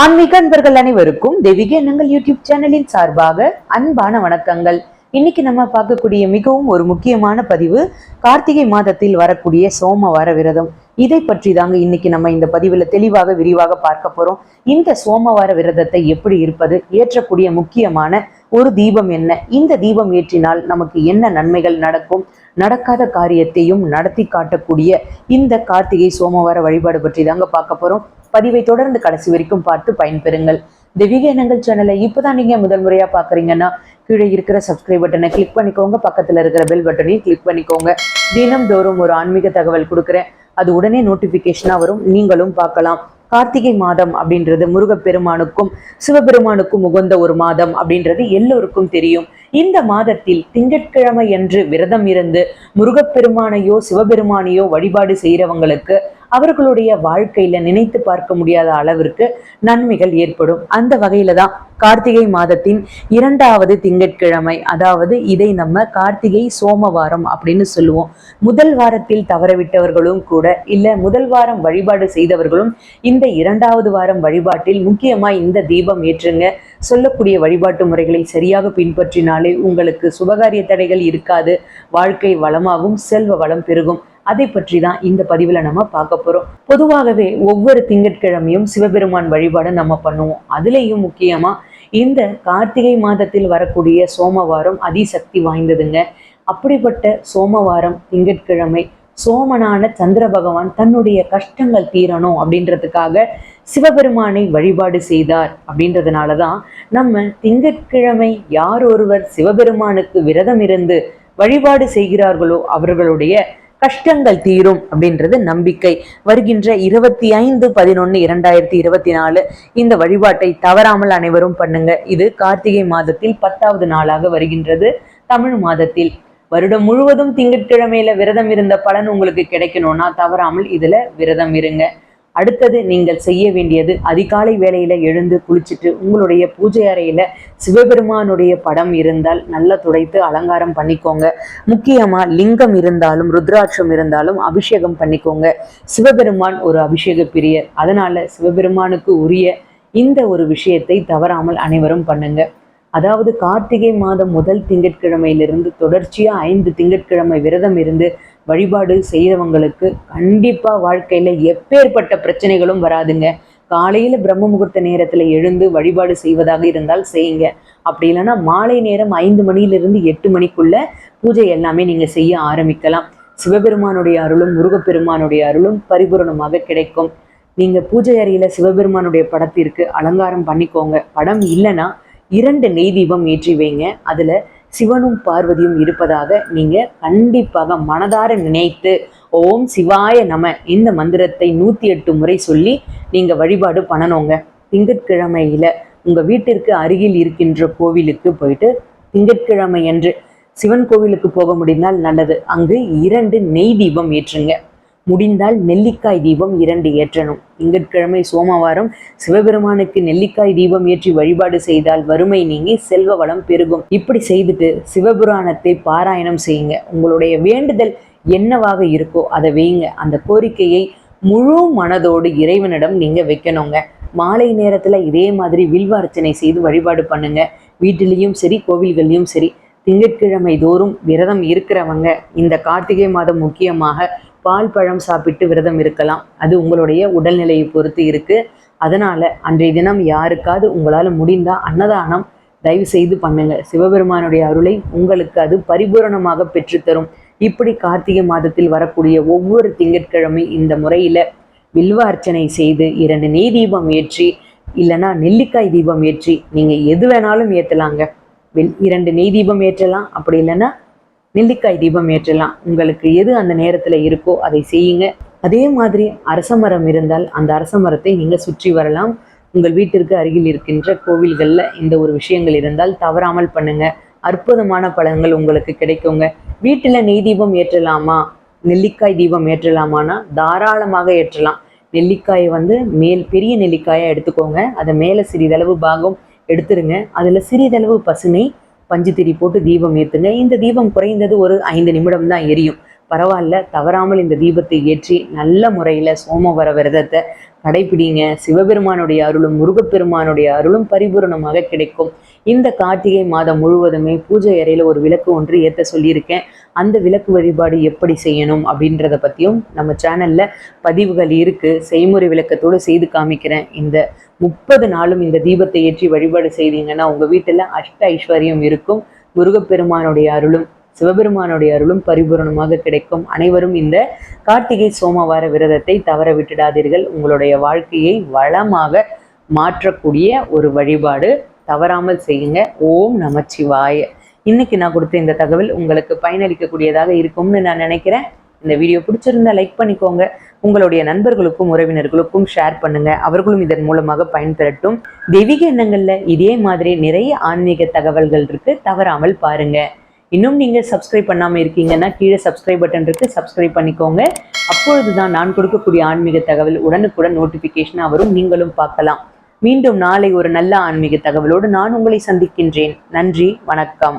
ஆன்மீக அன்பர்கள் அனைவருக்கும் தெய்வீக எண்ணங்கள் யூடியூப் சேனலின் சார்பாக அன்பான வணக்கங்கள். இன்னைக்கு நம்ம பார்க்கக்கூடிய மிகவும் ஒரு முக்கியமான பதிவு கார்த்திகை மாதத்தில் வரக்கூடிய சோமவார விரதம். இதை பற்றி தாங்க இன்னைக்கு நம்ம இந்த பதிவுல தெளிவாக விரிவாக பார்க்க போறோம். இந்த சோமவார விரதத்தை எப்படி இருப்பது ஏற்றக்கூடிய முக்கியமான ஒரு தீபம் என்ன இந்த தீபம் ஏற்றினால் நமக்கு என்ன நன்மைகள் நடக்கும் நடக்காத காரியத்தையும் நடத்தி காட்டக்கூடிய இந்த கார்த்திகை சோமவார வழிபாடு பற்றி தாங்க பார்க்க போறோம். பதிவை தொடர்ந்து கடைசி வரைக்கும் பார்த்து பயன்பெறுங்கள். தெய்வீக எண்ணங்கள் சேனலை இப்போதான் நீங்க முதல் முறையா பாக்குறீங்கன்னா கீழே இருக்கிற சப்ஸ்கிரைப் பட்டனை கிளிக் பண்ணிக்கோங்க. பக்கத்துல இருக்கிற பெல் பட்டனையும் கிளிக் பண்ணிக்கோங்க. தினம் தோறும் ஒரு ஆன்மீக தகவல் கொடுக்குறேன். அது உடனே நோட்டிபிகேஷனா வரும். நீங்களும் பார்க்கலாம். கார்த்திகை மாதம் அப்படின்றது முருகப்பெருமானுக்கும் சிவபெருமானுக்கும் உகந்த ஒரு மாதம் அப்படின்றது எல்லோருக்கும் தெரியும். இந்த மாதத்தில் திங்கட்கிழமை என்று விரதம் இருந்து முருகப்பெருமானையோ சிவபெருமானையோ வழிபாடு செய்யறவங்களுக்கு அவர்களுடைய வாழ்க்கையில நினைத்து பார்க்க முடியாத அளவிற்கு நன்மைகள் ஏற்படும். அந்த வகையில தான் கார்த்திகை மாதத்தின் இரண்டாவது திங்கட்கிழமை அதாவது இதை நம்ம கார்த்திகை சோமவாரம் அப்படின்னு சொல்லுவோம். முதல் வாரத்தில் தவறவிட்டவர்களும் கூட இல்ல முதல் வாரம் வழிபாடு செய்தவர்களும் இந்த இரண்டாவது வாரம் வழிபாட்டில் முக்கியமா இந்த தீபம் ஏற்றுங்க. சொல்லக்கூடிய வழிபாட்டு முறைகளை சரியாக பின்பற்றினாலே உங்களுக்கு சுபகாரிய தடைகள் இருக்காது. வாழ்க்கை வளமாகும் செல்வ வளம் பெருகும். அதை பற்றி தான் இந்த பதிவில் நம்ம பார்க்க போகிறோம் பொதுவாகவே ஒவ்வொரு திங்கட்கிழமையும் சிவபெருமான் வழிபாடு நம்ம பண்ணுவோம். அதுலேயும் முக்கியமாக இந்த கார்த்திகை மாதத்தில் வரக்கூடிய சோமவாரம் அதிசக்தி வாய்ந்ததுங்க. அப்படிப்பட்ட சோமவாரம் திங்கட்கிழமை சோமனான சந்திர பகவான் தன்னுடைய கஷ்டங்கள் தீரணும் அப்படின்றதுக்காக சிவபெருமானை வழிபாடு செய்தார் அப்படின்றதுனால தான் நம்ம திங்கட்கிழமை யார் ஒருவர் சிவபெருமானுக்கு விரதம் இருந்து வழிபாடு செய்கிறார்களோ அவர்களுடைய கஷ்டங்கள் தீரும் அப்படின்றது நம்பிக்கை. வருகின்ற இருபத்தி ஐந்து பதினொன்று இரண்டாயிரத்தி இருபத்தி நாலு இந்த வழிபாட்டை தவறாமல் அனைவரும் பண்ணுங்க. இது கார்த்திகை மாதத்தில் பத்தாவது நாளாக வருகின்றது. தமிழ் மாதத்தில். வருடம் முழுவதும் திங்கட்கிழமையில விரதம் இருந்த பலன் உங்களுக்கு கிடைக்கணும்னா தவறாமல் இதுல விரதம் இருங்க. அடுத்தது நீங்கள் செய்ய வேண்டியது அதிகாலை வேலையில் எழுந்து குளிச்சுட்டு உங்களுடைய பூஜை அறையில் சிவபெருமானுடைய படம் இருந்தால் நல்லா துடைத்து அலங்காரம் பண்ணிக்கோங்க. முக்கியமாக லிங்கம் இருந்தாலும் ருத்ராட்சம் இருந்தாலும் அபிஷேகம் பண்ணிக்கோங்க. சிவபெருமான் ஒரு அபிஷேக பிரியர். அதனால சிவபெருமானுக்கு உரிய இந்த ஒரு விஷயத்தை தவறாமல் அனைவரும் பண்ணுங்கள் அதாவது கார்த்திகை மாதம் முதல் திங்கட்கிழமையிலிருந்து தொடர்ச்சியாக ஐந்து திங்கட்கிழமை விரதம் இருந்து வழிபாடு செய்கிறவங்களுக்கு கண்டிப்பாக வாழ்க்கையில் எப்பேற்பட்ட பிரச்சனைகளும் வராதுங்க. காலையில் பிரம்ம முகூர்த்த நேரத்தில் எழுந்து வழிபாடு செய்வதாக இருந்தால் செய்யுங்க. அப்படி இல்லைன்னா மாலை நேரம் ஐந்து மணியிலிருந்து எட்டு மணிக்குள்ள பூஜை எல்லாமே நீங்கள் செய்ய ஆரம்பிக்கலாம். சிவபெருமானுடைய அருளும் முருகப்பெருமானுடைய அருளும் பரிபூரணமாக கிடைக்கும். நீங்கள் பூஜை அறையில் சிவபெருமானுடைய படத்திற்கு அலங்காரம் பண்ணிக்கோங்க. படம் இல்லைன்னா இரண்டு நெய் தீபம் ஏற்றி வைங்க. அதில் சிவனும் பார்வதியும் இருப்பதாக நீங்கள் கண்டிப்பாக மனதார நினைத்து ஓம் சிவாய நம இந்த மந்திரத்தை நூற்றி எட்டு முறை சொல்லி நீங்கள் வழிபாடு பண்ணணுங்க. திங்கட்கிழமையில் உங்கள் வீட்டிற்கு அருகில் இருக்கின்ற கோவிலுக்கு போயிட்டு திங்கட்கிழமை என்று சிவன் கோவிலுக்கு போக முடிந்தால் நல்லது. அங்கு இரண்டு நெய் தீபம் ஏற்றுங்க. முடிந்தால் நெல்லிக்காய் தீபம் இரண்டு ஏற்றணும். திங்கட்கிழமை சோமவாரம் சிவபெருமானுக்கு நெல்லிக்காய் தீபம் ஏற்றி வழிபாடு செய்தால் வறுமை நீங்கி செல்வ வளம் பெருகும். இப்படி செய்துட்டு சிவபுராணத்தை பாராயணம் செய்யுங்க. உங்களுடைய வேண்டுதல் என்னவாக இருக்கோ அதை வைங்க அந்த கோரிக்கையை முழு மனதோடு இறைவனிடம் நீங்க வைக்கணுங்க. மாலை நேரத்துல இதே மாதிரி வில்வ அர்ச்சனை செய்து வழிபாடு பண்ணுங்க. வீட்டிலையும் சரி கோவில்கள்லையும் சரி. திங்கட்கிழமை தோறும் விரதம் இருக்கிறவங்க இந்த கார்த்திகை மாதம் முக்கியமாக பால் பழம் சாப்பிட்டு விரதம் இருக்கலாம். அது உங்களுடைய உடல்நிலையை பொறுத்து இருக்கு. அதனால அன்றைய தினம் யாருக்காவது உங்களால் முடிந்தா அன்னதானம் தயவு செய்து பண்ணுங்க. சிவபெருமானுடைய அருளை உங்களுக்கு அது பரிபூரணமாக பெற்றுத்தரும். இப்படி கார்த்திகை மாதத்தில் வரக்கூடிய ஒவ்வொரு திங்கட்கிழமை இந்த முறையில வில்வ அர்ச்சனை செய்து இரண்டு நெய் தீபம் ஏற்றி இல்லைன்னா நெல்லிக்காய் தீபம் ஏற்றி நீங்க எது வேணாலும் ஏற்றலாங்க வெல் இரண்டு நெய் தீபம் ஏற்றலாம். அப்படி இல்லைன்னா நெல்லிக்காய் தீபம் ஏற்றலாம். உங்களுக்கு எது அந்த நேரத்தில் இருக்கோ அதை செய்யுங்க. அதே மாதிரி அரச மரம் இருந்தால் அந்த அரச மரத்தை நீங்கள் சுற்றி வரலாம். உங்கள் வீட்டிற்கு அருகில் இருக்கின்ற கோவில்களில் இந்த ஒரு விஷயங்கள் இருந்தால் தவறாமல் பண்ணுங்க. அற்புதமான பழங்கள் உங்களுக்கு கிடைக்குங்க. வீட்டில் நெய் தீபம் ஏற்றலாமா? நெல்லிக்காய் தீபம் ஏற்றலாமான்னா தாராளமாக ஏற்றலாம். நெல்லிக்காயை வந்து மேல் பெரிய நெல்லிக்காயை எடுத்துக்கோங்க. அதை மேலே சிறிதளவு பாகம் எடுத்துருங்க. அதில் சிறிதளவு பசுனை பஞ்சு போட்டு தீபம் ஏற்றுங்க இந்த தீபம் குறைந்தது ஒரு ஐந்து நிமிடம் தான் எரியும். பரவாயில்ல தவறாமல் இந்த தீபத்தை ஏற்றி நல்ல முறையில் சோமவர விரதத்தை கடைபிடிங்க. சிவபெருமானுடைய அருளும் முருகப்பெருமானுடைய அருளும் பரிபூரணமாக கிடைக்கும். இந்த கார்த்திகை மாதம் முழுவதுமே பூஜை அறையில் ஒரு விளக்கு ஒன்று ஏற்ற சொல்லியிருக்கேன். அந்த விளக்கு வழிபாடு எப்படி செய்யணும் அப்படின்றத பற்றியும் நம்ம சேனலில் பதிவுகள் இருக்குது செய்முறை விளக்கத்தோடு செய்து காமிக்கிறேன். இந்த முப்பது நாளும் இந்த தீபத்தை ஏற்றி வழிபாடு செய்தீங்கன்னா உங்கள் வீட்டில் அஷ்ட ஐஸ்வர்யம் இருக்கும். முருகப்பெருமானுடைய அருளும் சிவபெருமானுடைய அருளும் பரிபூரணமாக கிடைக்கும். அனைவரும் இந்த கார்த்திகை சோமவார விரதத்தை தவற விட்டுடாதீர்கள். உங்களுடைய வாழ்க்கையை வளமாக மாற்றக்கூடிய ஒரு வழிபாடு தவறாமல் செய்யுங்க. ஓம் நமச்சிவாய. இன்னைக்கு நான் கொடுத்த இந்த தகவல் உங்களுக்கு பயனளிக்கக்கூடியதாக இருக்கும்னு நான் நினைக்கிறேன். இந்த வீடியோ பிடிச்சிருந்தா லைக் பண்ணிக்கோங்க. உங்களுடைய நண்பர்களுக்கும் உறவினர்களுக்கும் ஷேர் பண்ணுங்க. அவர்களும் இதன் மூலமாக பயன்பெறட்டும். தெய்வீக எண்ணங்கள்ல இதே மாதிரி நிறைய ஆன்மீக தகவல்கள் இருக்கு. தவறாமல் பாருங்க. இன்னும் நீங்க சப்ஸ்கிரைப் பண்ணாமல் இருக்கீங்கன்னா கீழே சப்ஸ்கிரைப் பட்டன் இருக்கு. சப்ஸ்கிரைப் பண்ணிக்கோங்க. அப்பொழுதுதான் நான் கொடுக்கக்கூடிய ஆன்மீக தகவல் உடனுக்குடன் நோட்டிபிகேஷன் வரும். நீங்களும் பார்க்கலாம். மீண்டும் நாளை ஒரு நல்ல ஆன்மீக தகவலோடு நான் உங்களை சந்திக்கின்றேன். நன்றி வணக்கம்.